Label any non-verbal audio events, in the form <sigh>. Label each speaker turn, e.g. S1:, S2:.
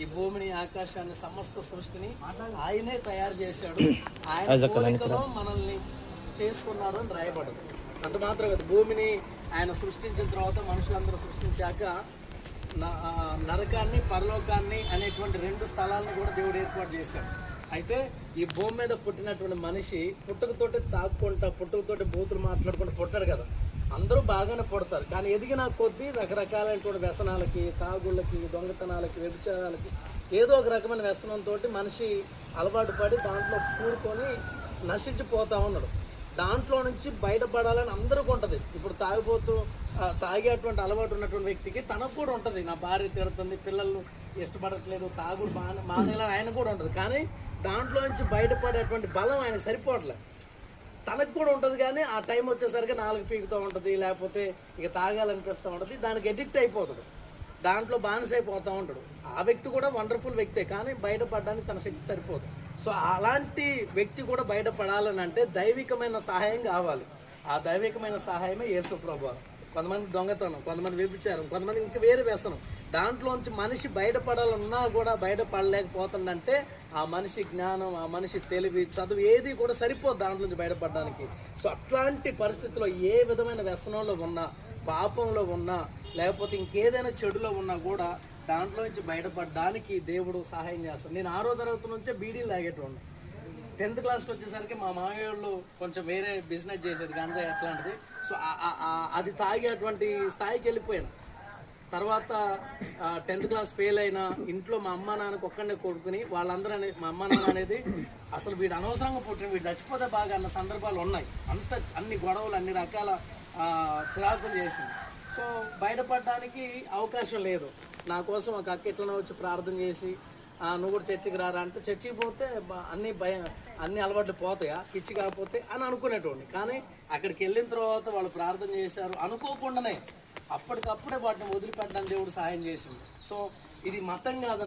S1: ఈ భూమిని ఆకాశాన్ని సమస్త సృష్టిని ఆయనే తయారు చేశాడు. <clears throat> ఆయన మనల్ని చేసుకున్నాడు అని రాయబడదు. అంత మాత్రం కాదు. భూమిని ఆయన సృష్టించిన తర్వాత మనుషులందరూ సృష్టించాక నరకాన్ని పరలోకాన్ని అనేటువంటి రెండు స్థలాలను కూడా దేవుడు ఏర్పాటు చేశాడు. అయితే ఈ భూమి మీద పుట్టినటువంటి మనిషి పుట్టుకతోటి తాక్కుంటా పుట్టుకతోటి బూతులు మాట్లాడుకుంటూ పుట్టాడు కదా. అందరూ బాగానే పుడతారు కానీ ఎదిగిన కొద్దీ రకరకాలైనటువంటి వ్యసనాలకి తాగుళ్ళకి దొంగతనాలకి వ్యభిచారాలకి ఏదో ఒక రకమైన వ్యసనంతో మనిషి అలవాటు పడి దాంట్లో కూడుకొని నశించిపోతా ఉన్నాడు. దాంట్లో నుంచి బయటపడాలని అందరికీ ఉంటుంది ఇప్పుడు తాగిపోతూ తాగేటువంటి అలవాటు ఉన్నటువంటి వ్యక్తికి తనకు కూడా ఉంటుంది. నా భార్య తిడుతుంది పిల్లలు ఇష్టపడట్లేదు తాగుడు మానే మానేలా ఆయన కూడా ఉంటుంది. కానీ దాంట్లో నుంచి బయటపడేటువంటి బలం ఆయనకు సరిపోవట్లేదు తనకు కూడా ఉంటుంది కానీ ఆ టైం వచ్చేసరికి నాలుగు పీకుతూ ఉంటుంది లేకపోతే ఇక తాగాలనిపిస్తూ ఉంటుంది. దానికి ఎడిక్ట్ అయిపోతుంది దాంట్లో బానిస అయిపోతూ ఉంటాడు. ఆ వ్యక్తి కూడా వండర్ఫుల్ వ్యక్తే కానీ బయటపడడానికి తన శక్తి సరిపోదు. సో అలాంటి వ్యక్తి కూడా బయటపడాలని అంటే దైవికమైన సహాయం కావాలి. ఆ దైవికమైన సహాయమే యేసు ప్రభావం కొంతమంది దొంగతనం కొంతమంది వ్యభిచారం కొంతమంది ఇంకా వేరే వ్యసనం. దాంట్లోంచి మనిషి బయటపడాలన్నా కూడా బయటపడలేకపోతుందంటే ఆ మనిషి జ్ఞానం ఆ మనిషి తెలివి చదువు ఏది కూడా సరిపోదు దాంట్లోంచి బయటపడడానికి. సో అట్లాంటి పరిస్థితుల్లో ఏ విధమైన వ్యసనంలో ఉన్నా పాపంలో ఉన్నా లేకపోతే ఇంకేదైనా చెడులో ఉన్నా కూడా దాంట్లోంచి బయటపడడానికి దేవుడు సహాయం చేస్తాడు. నేను ఆరో తరగతి నుంచే బీడీలు తాగేటోడిని. టెన్త్ క్లాస్కి వచ్చేసరికి మా మామయ్య వాళ్ళు కొంచెం వేరే బిజినెస్ చేసేది గంజాయి అట్లాంటిది. సో అది తాగేటువంటి స్థాయికి వెళ్ళిపోయాను. తర్వాత టెన్త్ క్లాస్ ఫెయిల్ అయినా ఇంట్లో మా అమ్మ నాన్నకు ఒక్కడనే కొడుకుని వాళ్ళందరూ అనేది మా అమ్మ నాన్న అనేది అసలు వీడు అనవసరంగా పుట్టిన వీడు చచ్చిపోతే బాగా అన్న సందర్భాలు ఉన్నాయి. అంత అన్ని గొడవలు అన్ని రకాల చిరాకులు చేసింది. సో బయటపడడానికి అవకాశం లేదు. నా కోసం ఒక అక్క ఎట్లనో వచ్చి ప్రార్థన చేసి "ఆ, నువ్వు కూడా చర్చికి రారా అంటే చర్చికి పోతే అన్ని భయం అన్ని అలవాట్లు పోతాయా? పిచ్చి కాకపోతే అని అనుకునేటోడిని. కానీ అక్కడికి వెళ్ళిన తర్వాత వాళ్ళు ప్రార్థన చేశారు. అనుకోకుండానే అప్పటికప్పుడే వాటిని వదిలిపెట్టడానికి దేవుడు సహాయం చేసింది సో ఇది మతం కాదు